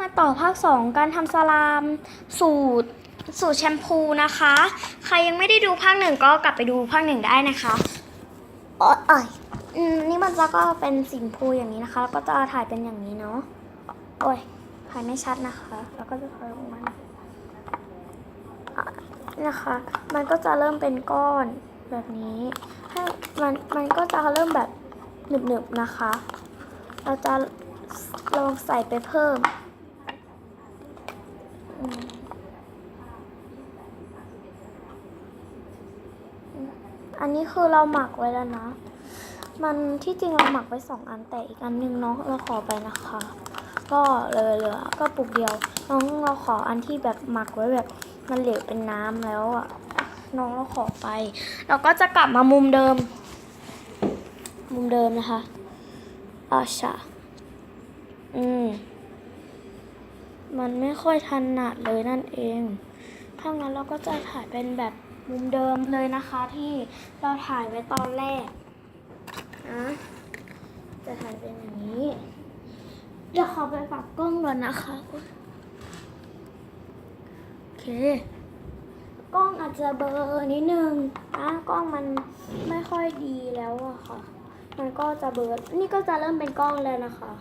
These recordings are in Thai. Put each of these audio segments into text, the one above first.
มาต่อภาค 2 การทำสลาม สูตรสูตรแชมพูนะคะ ใครยังไม่ได้ดูภาคหนึ่งก็กลับไปดูภาคหนึ่งได้นะคะโอ๊ยเอ้ยอืมนี่มันจะก็เป็นสีพูอย่างนี้นะคะแล้วก็จะถ่ายเป็นอย่างนี้เนาะโอ้ยถ่ายไม่ชัดนะคะ แล้วก็จะถ่ายออกมาอะนะคะ มันก็จะเริ่มเป็นก้อนแบบนี้ให้มันมันก็จะเริ่มแบบหนึบๆนะคะ เราจะลองใส่ไปเพิ่ม อันนี้คือเราหมักไว้แล้วนะ มันที่จริงเราหมักไว้สองอันแต่อีกอันหนึงน้องเราขอไปนะคะ ก็เลยเหลือก็ปุกเดียว น้องเราขออันที่แบบหมักไว้แบบมันเหลวเป็นน้ำแล้วอะ น้องเราขอไป เราก็จะกลับมามุมเดิม มุมเดิมนะคะอาชาอืม มันไม่ค่อยถนัดเลยนั่นเอง ถ้างั้นเราก็จะถ่ายเป็นแบบมุมเดิมเลยนะคะที่เราถ่ายไว้ตอนแรกนะจะถ่ายเป็นอย่างนี้ เดี๋ยวขอไปปรับกล้องก่อนนะคะ โอเค กล้องอาจจะเบลอนิดนึงนะกล้องมันไม่ค่อยดีแล้วอะค่ะ มันก็จะเบลอนี่ก็จะเริ่มเป็นกล้องแล้วนะคะ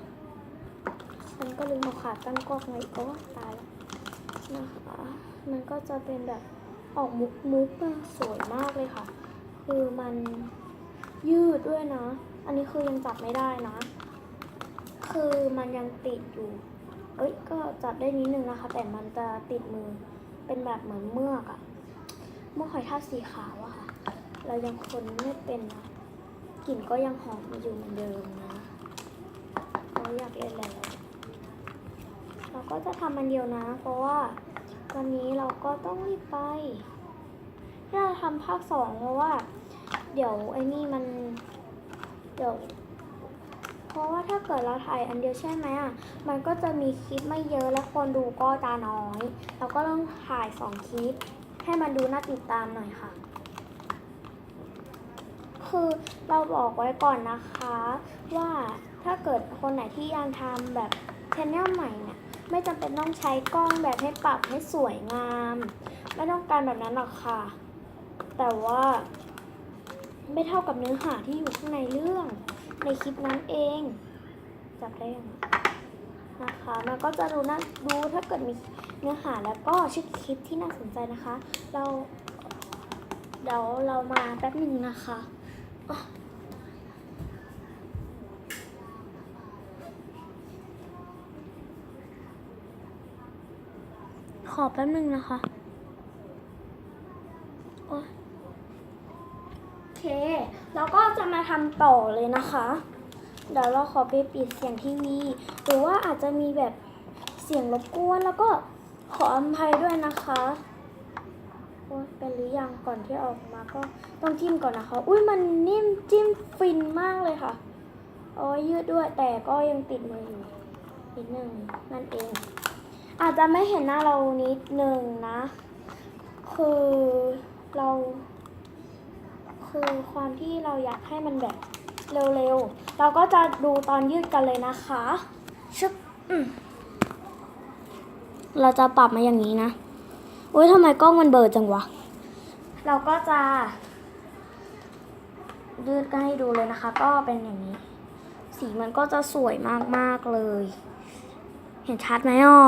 ฉันก็ลืมเอาขาตั้งกล้องไว้กโอ้ตายแล้วนะคะ มันก็จะเป็นแบบออกมุกมุกๆอะสวยมากเลยค่ะ คือมันยืดด้วยนะ อันนี้คือยังจับไม่ได้นะ คือมันยังติดอยู่ เอ้ย ก็จับได้นิดนึงนะคะ แต่มันจะติดมือ เป็นแบบเหมือนเมือกอะเมือกหอยทากสีขาวอะค่ะ เรายังคนไม่เป็นนะ กลิ่นก็ยังหอมอยู่เหมือนเดิมนะเราอยากเล่นแล้ว เราก็จะทำมันเดียวนะ เพราะว่าวันนี้เราก็ต้องรีบไปที่เราทำภาคสองเพราะว่า เดี๋ยวไอ้นี่มัน เดี๋ยว เพราะว่าถ้าเกิดเราถ่ายอันเดียวใช่ไหมอะ มันก็จะมีคลิปไม่เยอะและคนดูก็จะน้อย เราก็ต้องถ่ายสองคลิป ให้มันดูน่าติดตามหน่อยค่ะ คือเราบอกไว้ก่อนนะคะ ว่าถ้าเกิดคนไหนที่ยังทำแบบชแนลใหม่เนี่ย ไม่จำเป็นต้องใช้กล้องแบบให้ปรับให้สวยงาม ไม่ต้องการแบบนั้นหรอกค่ะ แต่ว่า ไม่เท่ากับเนื้อหาที่อยู่ข้างในเรื่องในคลิปนั้นเอง จับได้ยังนะคะ มันก็จะดูน่าดูถ้าเกิดมีเนื้อหาแล้วก็ชื่อคลิปที่น่าสนใจนะคะ เราเดี๋ยวเรามาแป๊บหนึ่งนะคะ ขอแป๊บหนึ่งนะคะโอ๊ยโอเค แล้วก็จะมาทำต่อเลยนะคะ เดี๋ยวเราขอไปปิดเสียงทีวี หรือว่าอาจจะมีแบบเสียงรบกวนแล้วก็ขออภัยด้วยนะคะโอ๊ยเป็นหรือยังก่อนที่ออกมาก็ต้องจิ้มก่อนนะคะ อุ้ยมันนิ่มจิ้มฟินมากเลยค่ะโอ้ยยืดด้วยแต่ก็ยังติดมืออยู่นิดนึงนั่นเอง อาจจะไม่เห็นหน้าเรานิดนึงนะ คือเรา คือความที่เราอยากให้มันแบบเร็วๆ เราก็จะดูตอนยืดกันเลยนะคะชึบอืมเราจะปรับมาอย่างนี้นะ อุ้ยทำไมกล้องมันเบลอจังวะ เราก็จะ ยืดกันให้ดูเลยนะคะ ก็เป็นอย่างนี้ สีมันก็จะสวยมากๆเลย เห็นชัดไหมอะ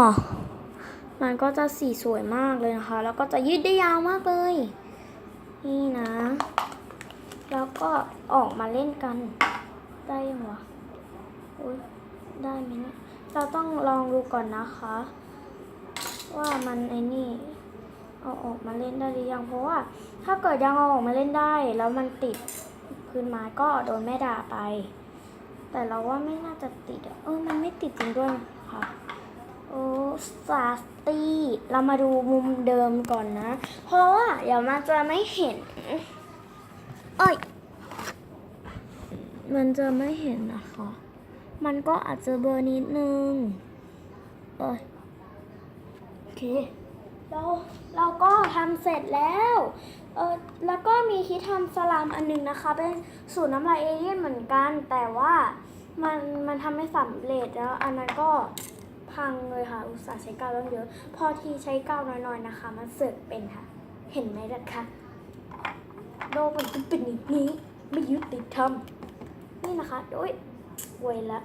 มันก็จะสีสวยมากเลยนะคะ แล้วก็จะยืดได้ยาวมากเลย นี่นะ แล้วก็ออกมาเล่นกัน ได้ยังวะอุ้ยได้ไหมเนี่ยเราต้องลองดูก่อนนะคะ ว่ามันไอ้นี่เอาออกมาเล่นได้หรือยังเพราะว่าถ้าเกิดยังเอาออกมาเล่นได้ แล้วมันติดพื้นไม้ก็โดนแม่ด่าไป แต่เราว่าไม่น่าจะติดเออมันไม่ติดจริงด้วยค่ะ โอ้สาสตี้เรามาดูมุมเดิมก่อนนะ เพราะว่าเดี๋ยวมันจะไม่เห็นเอ้ยมันจะไม่เห็นนะคะ มันก็อาจจะเบอร์นิดนึงเอ้ยโอเคเราเราก็ทำเสร็จแล้วเออแล้วก็มีคิดทำสลามอันหนึงนะคะ เป็นสูตรน้ำลายเอเลี่ยนเหมือนกัน แต่ว่ามันมันทำไม่สำเร็จแล้ว อันนั้นก็ พังเลยค่ะ อุตส่าห์ใช้กาวต้องเยอะ พอทีใช้กาวน้อยๆนะคะ มันเสือกเป็นค่ะ เห็นไหมล่ะคะโลกมันจะเป็นอย่างนี้ ไม่ยุติธรรม นี่นะคะโอ้ยเวยละ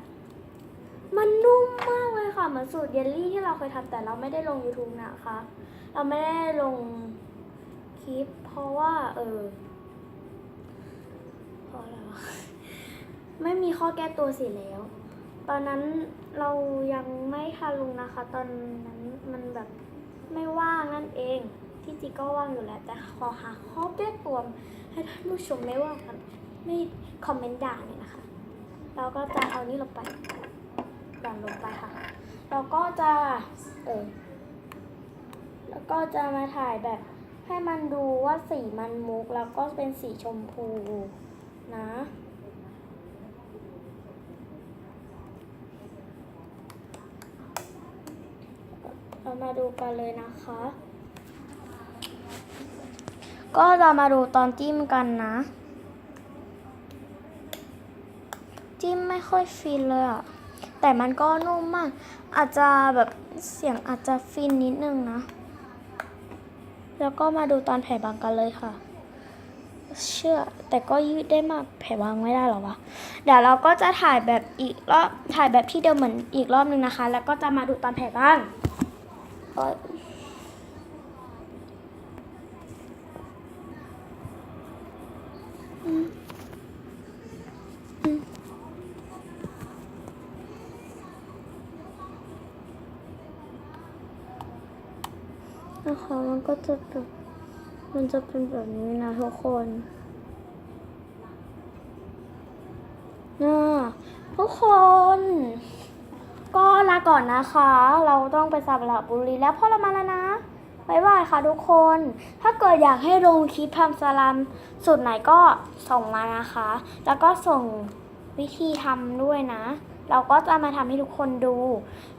มันนุ่มมากเลยค่ะ เหมือนสูตรเยลลี่ที่เราเคยทำแต่เราไม่ได้ลง YouTube นะคะ เราไม่ได้ลงคลิป เพราะว่าเออเพราะอะไรวะไม่มีข้อแก้ตัวสิแล้ว ตอนนั้นเรายังไม่ทันลงนะคะ ตอนนั้นมันแบบไม่ว่างนั่นเอง ที่จริงก็ว่างอยู่แล้ว แต่ขอหาข้อแก้ตัวให้ท่านผู้ชมไม่ว่ากันไม่คอมเมนต์ด่าเนี่ยนะคะ เราก็จะเอานี้ลงไปหย่อนลงไปค่ะ เราก็จะเออแล้วก็จะมาถ่ายแบบให้มันดูว่าสีมันมุกแล้วก็เป็นสีชมพูนะ เรามาดูกันเลยนะคะ ก็จะมาดูตอนจิ้มกันนะ จิ้มไม่ค่อยฟินเลยอะแต่มันก็นุ่มมาก อาจจะแบบเสียงอาจจะฟินนิดนึงนะ แล้วก็มาดูตอนแผ่บางกันเลยค่ะ เชื่อ แต่ก็ยืดได้มากแผ่บางไม่ได้หรอวะ เดี๋ยวเราก็จะถ่ายแบบอีกรอบถ่ายแบบที่เดิมเหมือนอีกรอบนึงนะคะ แล้วก็จะมาดูตอนแผ่บาง โอ๊ยนะคะมันก็จะแบบมันจะเป็นแบบนี้นะทุกคนน่าทุกคน ก็ลาก่อนนะคะ เราต้องไปสับระบุรีแล้วพ่อเรามาแล้วนะบายบายค่ะทุกคน ถ้าเกิดอยากให้ลงคลิปทำสลัมสูตรไหนก็ส่งมานะคะ แล้วก็ส่งวิธีทำด้วยนะ เราก็จะมาทำให้ทุกคนดู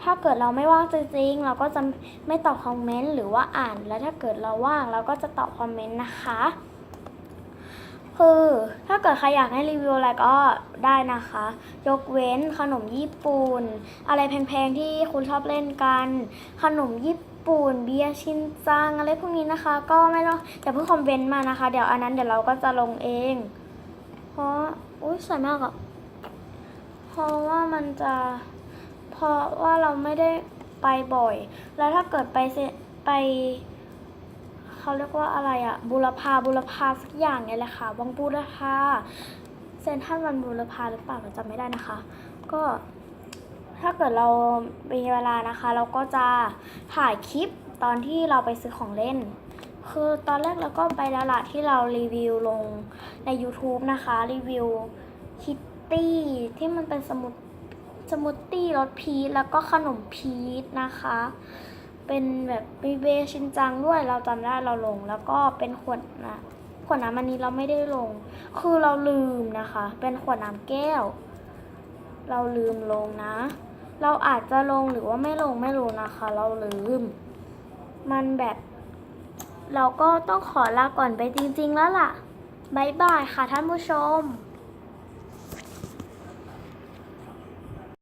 ถ้าเกิดเราไม่ว่างจริงๆ เราก็จะไม่ตอบคอมเมนต์หรือว่าอ่าน แล้วถ้าเกิดเราว่างเราก็จะตอบคอมเมนต์นะคะ คือถ้าเกิดใครอยากให้รีวิวอะไรก็ได้นะคะ ยกเว้นขนมญี่ปุ่น อะไรแพงๆที่คุณชอบเล่นกัน ขนมญี่ปุ่นเบียร์ชินจังอะไรพวกนี้นะคะ ก็ไม่ต้องอย่าเพิ่งคอมเมนต์มานะคะ เดี๋ยวอันนั้นเดี๋ยวเราก็จะลงเอง เพราะอุ้ยสวยมากอะเพราะว่ามันจะเพราะว่าเราไม่ได้ไปบ่อย แล้วถ้าเกิดไปไป เขาเรียกว่าอะไรอะบุรพาบุรพาสักอย่างเนี่ยแหละค่ะวังบุรพาเซนทันวันบุรพาหรือเปล่าเราจำไม่ได้นะคะ ก็ถ้าเกิดเรามีเวลานะคะ เราก็จะถ่ายคลิปตอนที่เราไปซื้อของเล่น คือตอนแรกเราก็ไปแล้วละที่เรารีวิวลงใน YouTube นะคะ รีวิวคิตตี้ที่มันเป็นสมุดสมูทตี้รสพีชแล้วก็ขนมพีชนะคะ เป็นแบบมีเบชินจังด้วยเราจำได้เราลง แล้วก็เป็นขวดนะขวดน้ำอันนี้เราไม่ได้ลง คือเราลืมนะคะ เป็นขวดน้ำแก้ว เราลืมลงนะ เราอาจจะลงหรือว่าไม่ลงไม่รู้นะคะ เราลืม มันแบบ เราก็ต้องขอลาก่อนไปจริง ๆ แล้วล่ะบายบายค่ะท่านผู้ชม